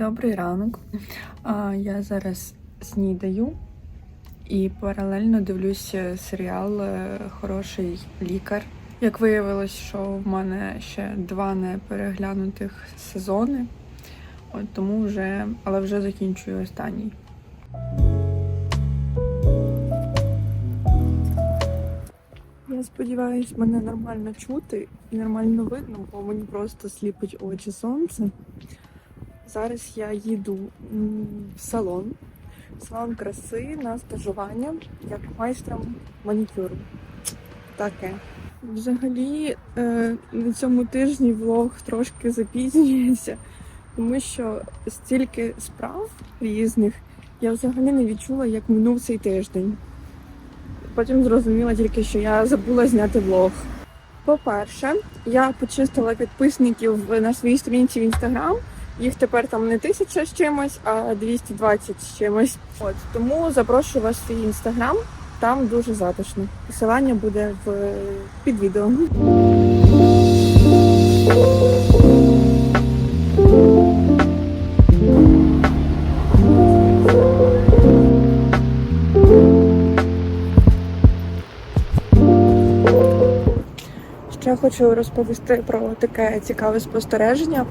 Добрий ранок. Я зараз снідаю і паралельно дивлюся серіал е, Хороший лікар. Як виявилось, що в мене ще два не переглянутих сезони, от тому вже, але вже закінчую останній. Я сподіваюся, мене нормально чути і нормально видно, бо мені просто сліпить очі сонце. Зараз я їду в салон, в салон краси на стажування як майстром манікюру. Таке. Взагалі е, на цьому тижні влог трошки запізнюється, тому що стільки справ різних я взагалі не відчула, як минув цей тиждень. Потім зрозуміла тільки, що я забула зняти влог. По-перше, я почистила підписників на своїй сторінці в інстаграм. Їх тепер там не тисяча з чимось, а 220 з чимось. От тому запрошую вас в свій інстаграм. Там дуже затишно. Посилання буде в під відео. Ще хочу розповісти про таке цікаве спостереження.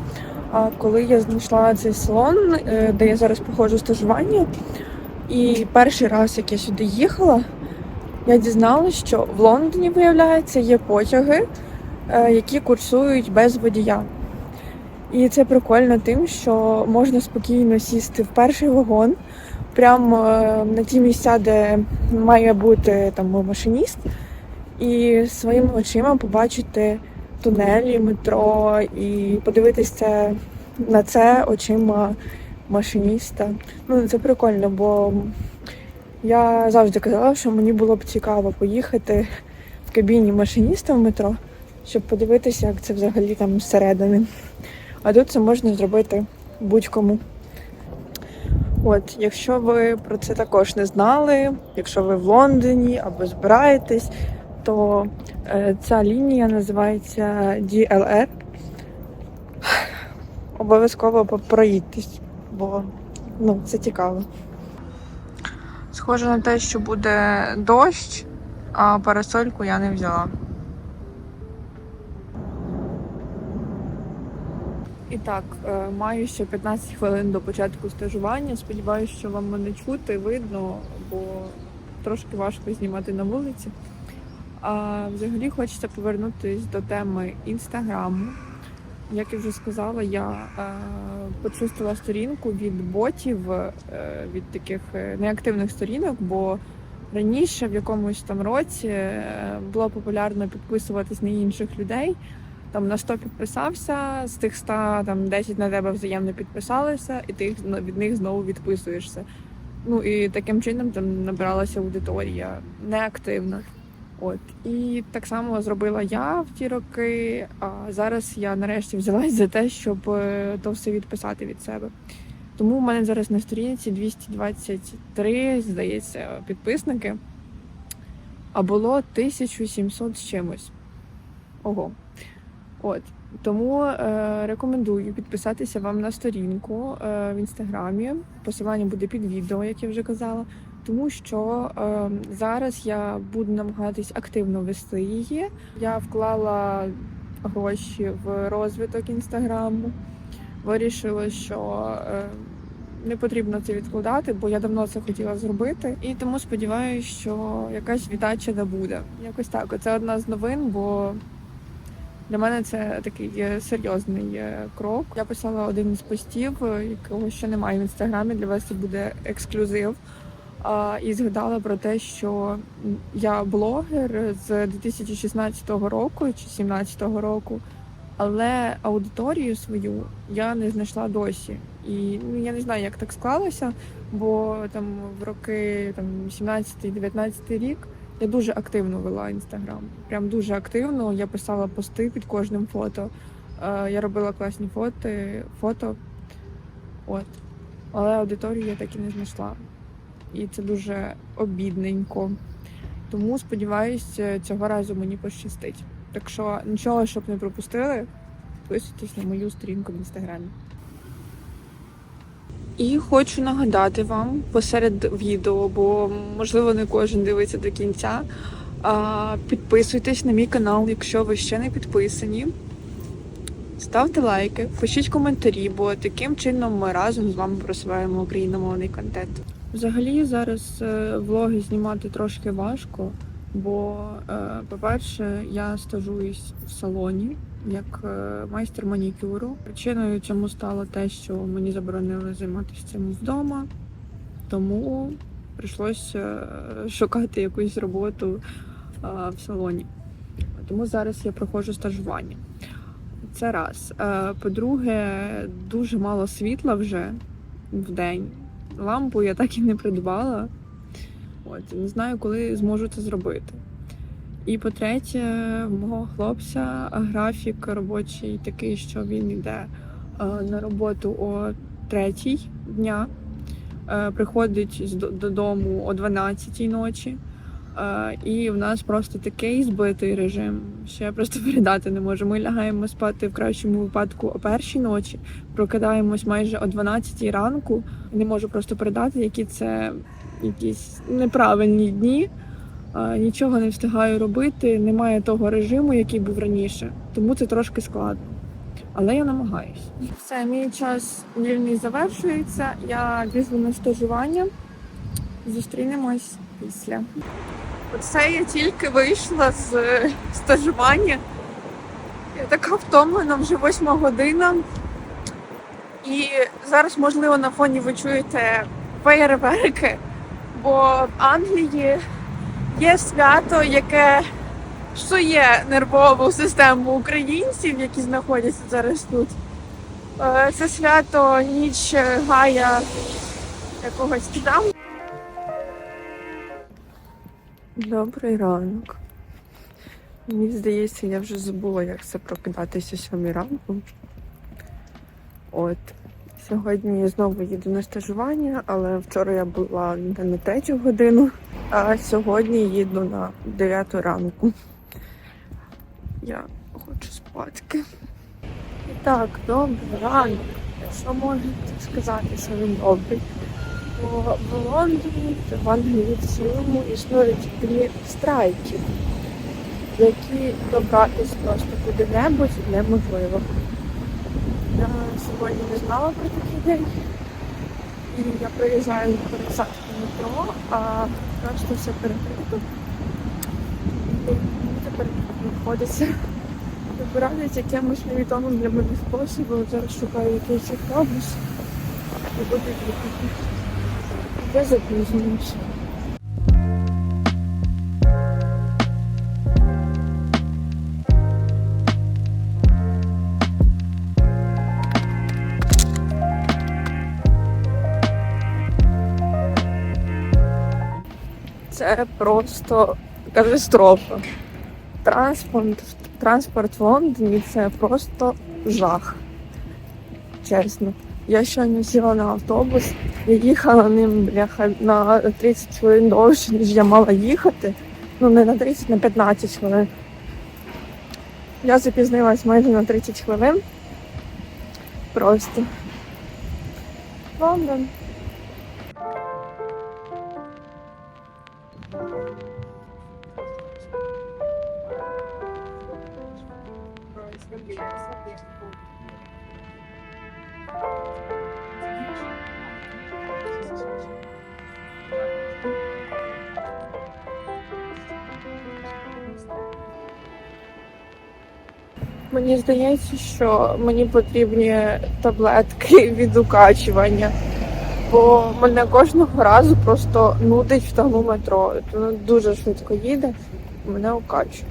А коли я знайшла цей салон, е, де я зараз проходжу стажування, і перший раз, як я сюди їхала, я дізналася, що в Лондоні, виявляється, є потяги, е, які курсують без водія. І це прикольно тим, що можна спокійно сісти в перший вагон, прямо е, на ті місця, де має бути там машиніст, і своїми очима побачити тунелі, метро і подивитись це на це очима машиніста. Ну це прикольно, бо я завжди казала, що мені було б цікаво поїхати в кабіні машиніста в метро, щоб подивитися, як це взагалі там зсередини. А тут це можна зробити будь-кому. От, якщо ви про це також не знали, якщо ви в Лондоні або збираєтесь, то е, ця лінія називається DLR. Обов'язково проїдьтесь, бо ну, це цікаво. Схоже на те, що буде дощ, а парасольку я не взяла. І так, е, маю ще 15 хвилин до початку стажування. Сподіваюся, що вам мене чути, видно, бо трошки важко знімати на вулиці. А взагалі хочеться повернутися до теми інстаграму. Як я вже сказала, я е, почистила сторінку від ботів, е, від таких е, неактивних сторінок, бо раніше, в якомусь там році, е, було популярно підписуватись на інших людей. Там на 100 підписався, з тих 100 там 10 на тебе взаємно підписалися, і ти від них знову відписуєшся. Ну і таким чином там набиралася аудиторія неактивна. От і так само зробила я в ті роки. А зараз я нарешті взялась за те, щоб е, то все відписати від себе. Тому в мене зараз на сторінці 223, здається, підписники, а було 1700 з чимось. Ого. От. Тому е, рекомендую підписатися вам на сторінку е, в інстаграмі. Посилання буде під відео, як я вже казала. Тому що е, зараз я буду намагатись активно вести її. Я вклала гроші в розвиток інстаграму. Вирішила, що е, не потрібно це відкладати, бо я давно це хотіла зробити. І тому сподіваюся, що якась віддача не буде. Якось так. Це одна з новин, бо для мене це такий серйозний е, крок. Я писала один із постів, е, якого ще немає в інстаграмі. Для вас це буде ексклюзив. І згадала про те, що я блогер з 2016 року чи 2017 року, але аудиторію свою я не знайшла досі. І ну, я не знаю, як так склалося, бо там в роки там 17-19 рік я дуже активно вела інстаграм. Прям дуже активно. Я писала пости під кожним фото. Я робила класні фото, фото. От. Але аудиторію я так і не знайшла. І це дуже обідненько. Тому сподіваюся, цього разу мені пощастить. Так що нічого, щоб не пропустили, підписуйтесь на мою сторінку в інстаграмі. І хочу нагадати вам посеред відео, бо можливо не кожен дивиться до кінця. Підписуйтесь на мій канал, якщо ви ще не підписані. Ставте лайки, пишіть коментарі, бо таким чином ми разом з вами просуваємо україномовний контент. Взагалі зараз е, влоги знімати трошки важко, бо, е, по-перше, я стажуюсь в салоні як е, майстер манікюру. Причиною цьому стало те, що мені заборонили займатися цим вдома, тому прийшлося шукати якусь роботу в салоні. Тому зараз я проходжу стажування. Це раз. По-друге, дуже мало світла вже в день. Лампу я так і не придбала. От, не знаю, коли зможу це зробити. І по-третє, в мого хлопця графік робочий такий, що він йде е, на роботу о третій дня, е, приходить додому о 12 ночі. І в нас просто такий збитий режим, що я просто передати не можу. Ми лягаємо спати в кращому випадку о першій ночі, прокидаємось майже о 12 ранку. Не можу просто передати, які це якісь неправильні дні. Нічого не встигаю робити, немає того режиму, який був раніше, тому це трошки складно. Але я намагаюсь. Все, мій час вільний завершується. Я лізу на стажування. Зустрінемось після. Оце я тільки вийшла з е, стажування. Я така втомлена, вже восьма година. І зараз, можливо, на фоні ви чуєте феєрверки, бо в Англії є свято, яке псує нервову систему українців, які знаходяться зараз тут. Е, Це свято ніч Гая якогось там. Добрий ранок. Мені здається, я вже забула, як це прокидатися сьомій ранку. От. Сьогодні я знову їду на стажування, але вчора я була на третю годину, а сьогодні їду на 9 ранку. Я хочу спадки. І так, добрий ранок. Що можете сказати, що він добрий? Бо в Лондоні, в Англії в цілому існують дві страйки, які добратися просто куди-небудь неможливо. Я сьогодні не знала про такий день. І я приїжджаю на пересадку метро, а просто все перекрито. Тепер приходиться вибиратись якимось невідомим для мене способом. Зараз шукаю якийсь автобус і буду їхати. Я запізнююся. Це просто катастрофа. Транспорт, транспорт в Лондоні це просто жах. Чесно. Я щойно сіла на автобус, я їхала ним бляха на 30 хвилин довше, ніж я мала їхати. Ну не на 30, на 15 хвилин. Я запізнилась майже на 30 хвилин. Просто. Лондон. Мені здається, що мені потрібні таблетки від укачування, бо мене кожного разу просто нудить в тому метро. Воно дуже швидко їде, мене укачує.